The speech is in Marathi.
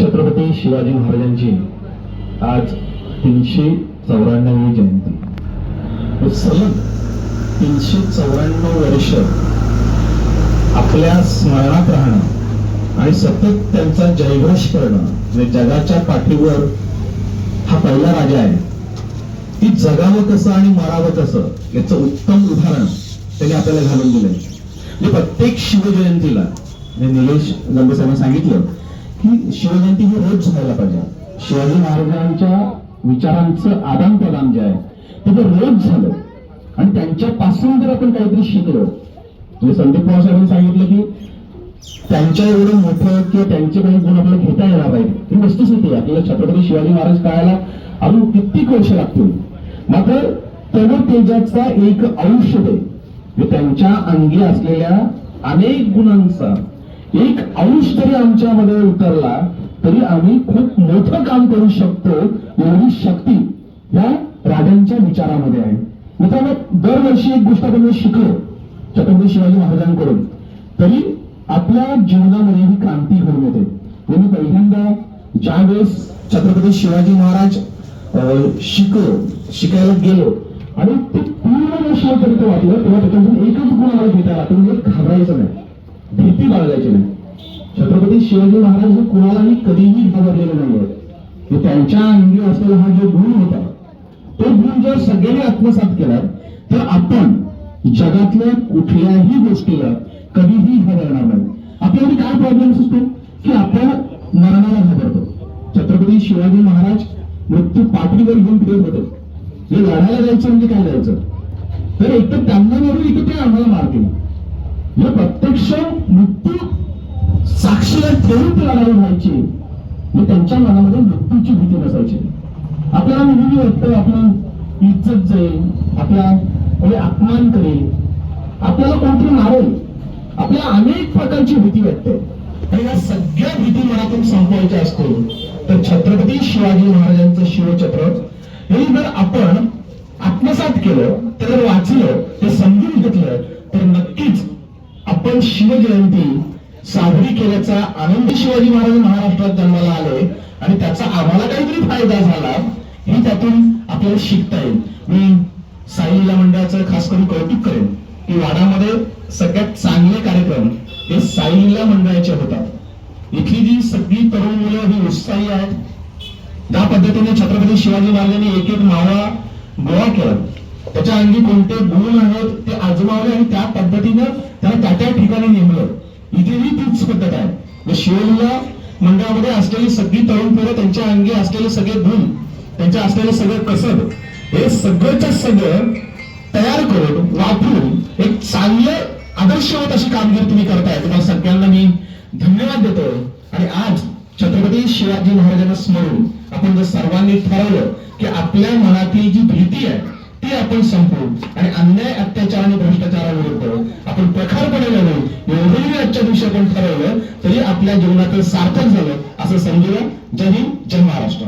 छत्रपती शिवाजी महाराजांची आज तीनशे चौऱ्याण्णवी जयंती. सलग तीनशे चौऱ्याण्णव वर्ष आपल्या स्मरणात राहणं आणि सतत त्यांचा जयघोष करणं म्हणजे जगाच्या पाठीवर हा पहिला राजा आहे. की जगावं कसं आणि मरावं कसं याचं उत्तम उदाहरण त्यांनी आपल्याला घालून दिलंय. म्हणजे प्रत्येक शिवजयंतीला म्हणजे निलेश लंबे सांगितलं की शिवजयंती ही रोज व्हायला पाहिजे. शिवाजी महाराजांच्या विचारांचं आदान प्रदान जे आहे ते जर रोज झालं. आणि त्यांच्यापासून जर आपण काहीतरी शिकलो म्हणजे संदीप पवार साहेबांनी सांगितलं की त्यांच्या एवढं मोठं किंवा त्यांचे काही गुण आपल्याला घेता येणार पाहिजे ही वस्तुस्थिती आहे. आपल्याला छत्रपती शिवाजी महाराज कळायला अजून कित्येक वर्ष लागतील. मात्र तव तेजाचा एक औषध आहे. म्हणजे त्यांच्या अंगी असलेल्या अनेक गुणांचा एक अंश जरी आमच्यामध्ये उतरला तरी आम्ही खूप मोठं काम करू शकतो एवढी शक्ती या राजांच्या विचारामध्ये आहे. मित्रांनो दरवर्षी एक गोष्ट आपण शिकलो छत्रपती शिवाजी महाराजांकडून. तरी आपल्या जीवनामध्ये ही क्रांती घडून येते. म्हणून पहिल्यांदा ज्या वेळेस छत्रपती शिवाजी महाराज अं, शिकलो शिकायला गेलो आणि ते पूर्ण शिवचरित्र वाटलं तेव्हा त्याच्यातून एकच गुण आम्हाला घेता आला म्हणजे घाबरायचं नाही. भीती बाळगायची नाही. छत्रपती शिवाजी महाराज हे कुणालाही कधीही घाबरलेले नाही हे त्यांच्या अंगी असलेला हा जो गुण होता तो गुण जर सगळ्यांनी आत्मसात केला तर आपण जगातल्या कुठल्याही गोष्टीला कधीही घाबरणार नाही. आपल्यामध्ये काय प्रॉब्लेम असतो? की आपण मरणाला घाबरतो. छत्रपती शिवाजी महाराज मृत्यू पाठीवर घेऊन फिरत होते. लढायला जायचं म्हणजे काय जायचं? तर एक तर त्यांना मारून इथे ते आम्हाला मारतील. हे प्रत्यक्ष मृत्यू साक्षीला ठेवून ते लढाई व्हायची. हे त्यांच्या मनामध्ये मृत्यूची भीती नसायची आपल्याला नेहमी वाटतं आपलं इज्जत जाईल आपला म्हणजे अपमान करेल. आपल्याला कोणतरी मारेल. आपल्याला अनेक प्रकारची भीती वाटते. आणि या सगळ्या भीती मनातून संपवायच्या असतो तर छत्रपती शिवाजी महाराजांचं शिवचक्र हे जर आपण आत्मसात केलं ते जर वाचलं ते समजून घेतलं आपण शिवजयंती साजरी केल्याचा आनंद शिवाजी महाराज महाराष्ट्रात जन्माला आले आणि त्याचा आम्हाला काहीतरी फायदा झाला हे त्यातून आपल्याला शिकता येईल. मी साईला मंडळाचं खास करून कौतुक करेन की वाडामध्ये सगळ्यात चांगले कार्यक्रम हे साईला मंडळाचे होतात. इथली जी सगळी तरुण मुलं ही उत्साही आहेत. ज्या पद्धतीने छत्रपती शिवाजी महाराजांनी एक एक मावळा गोळा केला. त्याच्या अंगी कोणते गुण आहेत ते आजमावले आणि त्या पद्धतीनं त्याला त्या त्या ठिकाणी नेमलं. इथेही तीच पद्धत आहे. म्हणजे शिवलीला मंडळामध्ये असलेली सगळी तरुण पोरं त्यांच्या अंगी असलेले सगळे गुण त्यांच्या असलेले सगळे कसब हे सगळंच्या सगळं तयार करून वापरून एक चांगलं आदर्शवत अशी कामगिरी तुम्ही करताय. तुम्हाला सगळ्यांना मी धन्यवाद देतो. आणि आज छत्रपती शिवाजी महाराजांना स्मरून आपण जर सर्वांनी ठरवलं की आपल्या मनातील जी आपण संपू आणि अन्याय अत्याचार आणि भ्रष्टाचाराविरुद्ध आपण प्रखरपणे लढू एवढंही आजच्या दिवशी आपण ठरवलं तरी आपल्या जीवनात सार्थक झालं असं समजूया जय हिंद जय महाराष्ट्र.